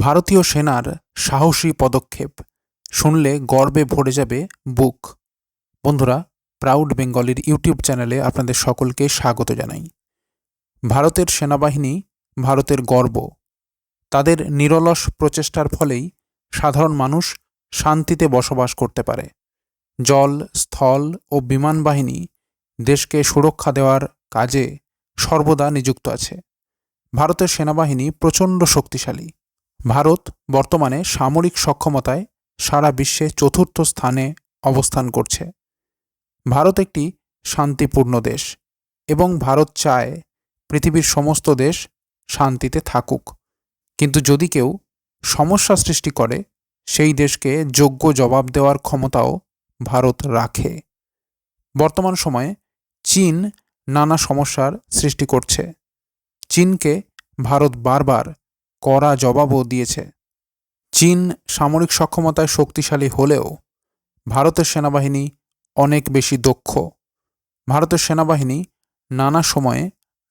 ভারতীয় সেনার সাহসী পদক্ষেপ। শুনলে গর্বে ভরে যাবে বুক। বন্ধুরা প্রাউড বেঙ্গলির ইউটিউব চ্যানেলে আপনাদের সকলকে স্বাগত জানাই। ভারতের সেনাবাহিনী, ভারতের গর্ব। তাদের নিরলস প্রচেষ্টার ফলেই সাধারণ মানুষ শান্তিতে বসবাস করতে পারে। জল, স্থল ও বিমান বাহিনী দেশকে সুরক্ষা দেওয়ার কাজে সর্বদা নিযুক্ত আছে। ভারতের সেনাবাহিনী প্রচণ্ড শক্তিশালী। ভারত বর্তমানে সামরিক সক্ষমতায় সারা বিশ্বে চতুর্থ স্থানে অবস্থান করছে। ভারত একটি শান্তিপূর্ণ দেশ এবং ভারত চায় পৃথিবীর সমস্ত দেশ শান্তিতে থাকুক। কিন্তু যদি কেউ সমস্যা সৃষ্টি করে, সেই দেশকে যোগ্য জবাব দেওয়ার ক্ষমতাও ভারত রাখে। বর্তমান সময়ে চীন নানা সমস্যার সৃষ্টি করছে। চীনকে ভারত বারবার কড়া জবাবও দিয়েছে। চীন সামরিক সক্ষমতায় শক্তিশালী হলেও ভারতের সেনাবাহিনী অনেক বেশি দক্ষ। ভারতের সেনাবাহিনী নানা সময়ে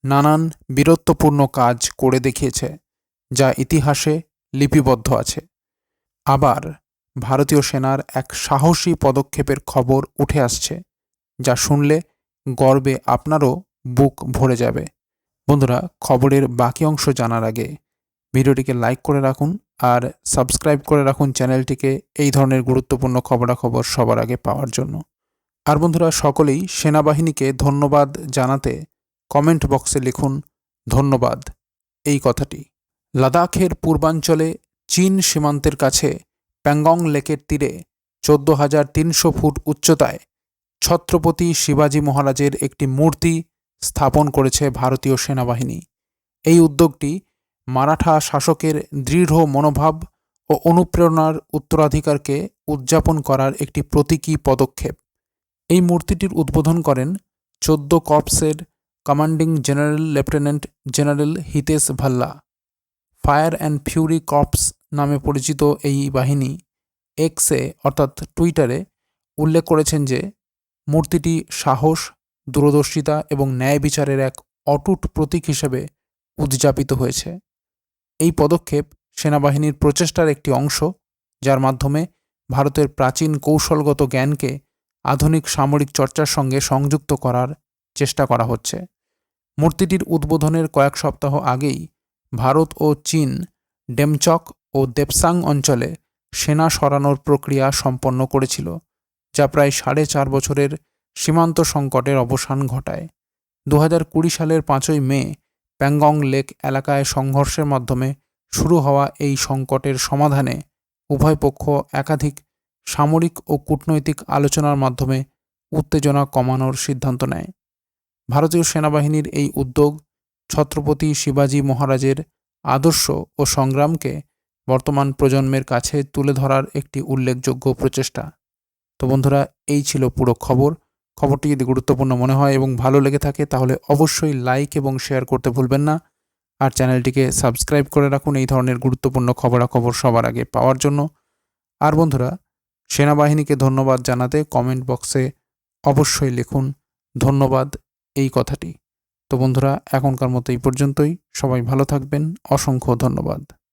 নানান বীরত্বপূর্ণ কাজ করে দেখিয়েছে, যা ইতিহাসে লিপিবদ্ধ আছে। আবার ভারতীয় সেনার এক সাহসী পদক্ষেপের খবর উঠে আসছে, যা শুনলে গর্বে আপনারও বুক ভরে যাবে। বন্ধুরা, খবরের বাকি অংশ জানার আগে ভিডিওটিকে লাইক করে রাখুন আর সাবস্ক্রাইব করে রাখুন চ্যানেলটিকে এই ধরনের গুরুত্বপূর্ণ খবরাখবর সবার আগে পাওয়ার জন্য। আর বন্ধুরা, সকলেই সেনাবাহিনীকে ধন্যবাদ জানাতে কমেন্ট বক্সে লিখুন, ধন্যবাদ। এই কথাটি। লাদাখের পূর্বাঞ্চলে চীন সীমান্তের কাছে প্যাংগং লেকের তীরে চোদ্দ হাজার তিনশো ফুট উচ্চতায় ছত্রপতি শিবাজী মহারাজের একটি মূর্তি স্থাপন করেছে ভারতীয় সেনাবাহিনী। এই উদ্যোগটি মারাঠা শাসকের দৃঢ় মনোভাব ও অনুপ্রেরণার উত্তরাধিকারকে উদযাপন করার একটি প্রতীকী পদক্ষেপ। এই মূর্তিটির উদ্বোধন করেন চোদ্দ কর্পসের commanding general lieutenant general Hitesh Bhalla. Fire and fury corps নামে পরিচিত এই বাহিনী এক্সে অর্থাৎ টুইটারে উল্লেখ করেছেন যে, মূর্তিটি সাহস, দূরদর্শিতা এবং ন্যায় বিচারের এক অটুট প্রতীক হিসেবে উদযাপিত হয়েছে। এই পদক্ষেপ সেনাবাহিনীর প্রচেষ্টার একটি অংশ, যার মাধ্যমে ভারতের প্রাচীন কৌশলগত জ্ঞানকে আধুনিক সামরিক চর্চার সঙ্গে সংযুক্ত করার চেষ্টা করা হচ্ছে। মূর্তিটির উদ্বোধনের কয়েক সপ্তাহ আগেই ভারত ও চীন ডেমচক ও দেবসাং অঞ্চলে সেনা সরানোর প্রক্রিয়া সম্পন্ন করেছিল, যা প্রায় সাড়ে চার বছরের সীমান্ত সংকটের অবসান ঘটায়। দু হাজার কুড়ি সালের পাঁচই মে প্যাংগং লেক এলাকায় সংঘর্ষের মাধ্যমে শুরু হওয়া এই সংকটের সমাধানে উভয় পক্ষ একাধিক সামরিক ও কূটনৈতিক আলোচনার মাধ্যমে উত্তেজনা কমানোর সিদ্ধান্ত নেয়। ভারতীয় সেনাবাহিনীর এই উদ্যোগ ছত্রপতি শিবাজী মহারাজের আদর্শ ও সংগ্রামকে বর্তমান প্রজন্মের কাছে তুলে ধরার একটি উল্লেখযোগ্য প্রচেষ্টা। তো বন্ধুরা, এই ছিল পুরো খবর। খবরটি যদি গুরুত্বপূর্ণ মনে হয় এবং ভালো লেগে থাকে, তাহলে অবশ্যই লাইক এবং শেয়ার করতে ভুলবেন না। আর চ্যানেলটিকে সাবস্ক্রাইব করে রাখুন এই ধরনের গুরুত্বপূর্ণ খবরাখবর সবার আগে পাওয়ার জন্য। আর বন্ধুরা, সেনাবাহিনীকে ধন্যবাদ জানাতে কমেন্ট বক্সে অবশ্যই লিখুন, ধন্যবাদ এই কথাটি। তো বন্ধুরা, এখনকার মতো এই পর্যন্তই। সবাই ভালো থাকবেন। অসংখ্য ধন্যবাদ।